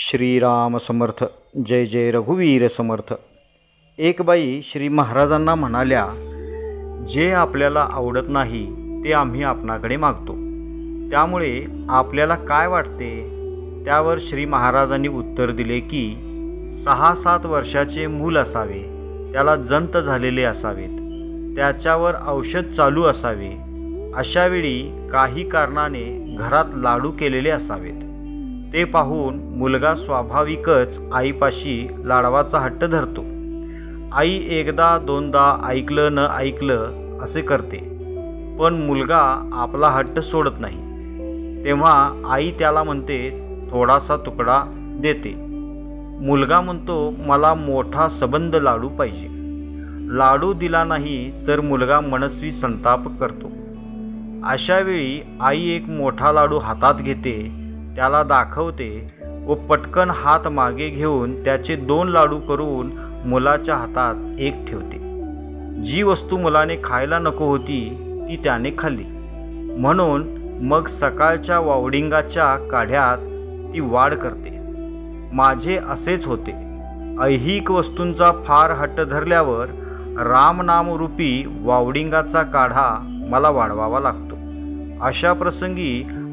श्रीराम समर्थ जय जय रघुवीर समर्थ. एक बाई श्री महाराजांना म्हणाल्या जे आपल्याला आवडत नाही ते आम्ही आपणाकडे मागतो. त्यामुळे आपल्याला काय वाटते? त्यावर श्री महाराजांनी उत्तर दिले की सहा सात वर्षाचे मूल असावे त्याला जंत झालेले असावेत. त्याच्यावर औषध चालू असावे. अशावेळी काही कारणाने घरात लाडू केलेले असावेत. ते पाहून मुलगा स्वाभाविकच आईपाशी लाडवाचा हट्ट धरतो. आई एकदा दोनदा ऐकलं न ऐकलं असे करते पण मुलगा आपला हट्ट सोडत नाही. तेव्हा आई त्याला म्हणते थोडासा तुकडा देते. मुलगा म्हणतो मला मोठा सबंध लाडू पाहिजे. लाडू दिला नाही तर मुलगा मनस्वी संताप करतो. अशावेळी आई एक मोठा लाडू हातात घेते त्याला दाखवते व पटकन हात मागे घेऊन त्याचे दोन लाडू करून मुलाच्या हातात एक ठेवते. जी वस्तू मुलाने खायला नको होती ती त्याने खाल्ली. म्हणून मग सकाळच्या वावडिंगाच्या काढ्यात ती वाढ करते. माझे असेच होते. ऐहिक वस्तूंचा फार हट्ट धरल्यावर रामनामरूपी वावडिंगाचा काढा मला वाढवावा लागतो. अशा प्रसंगी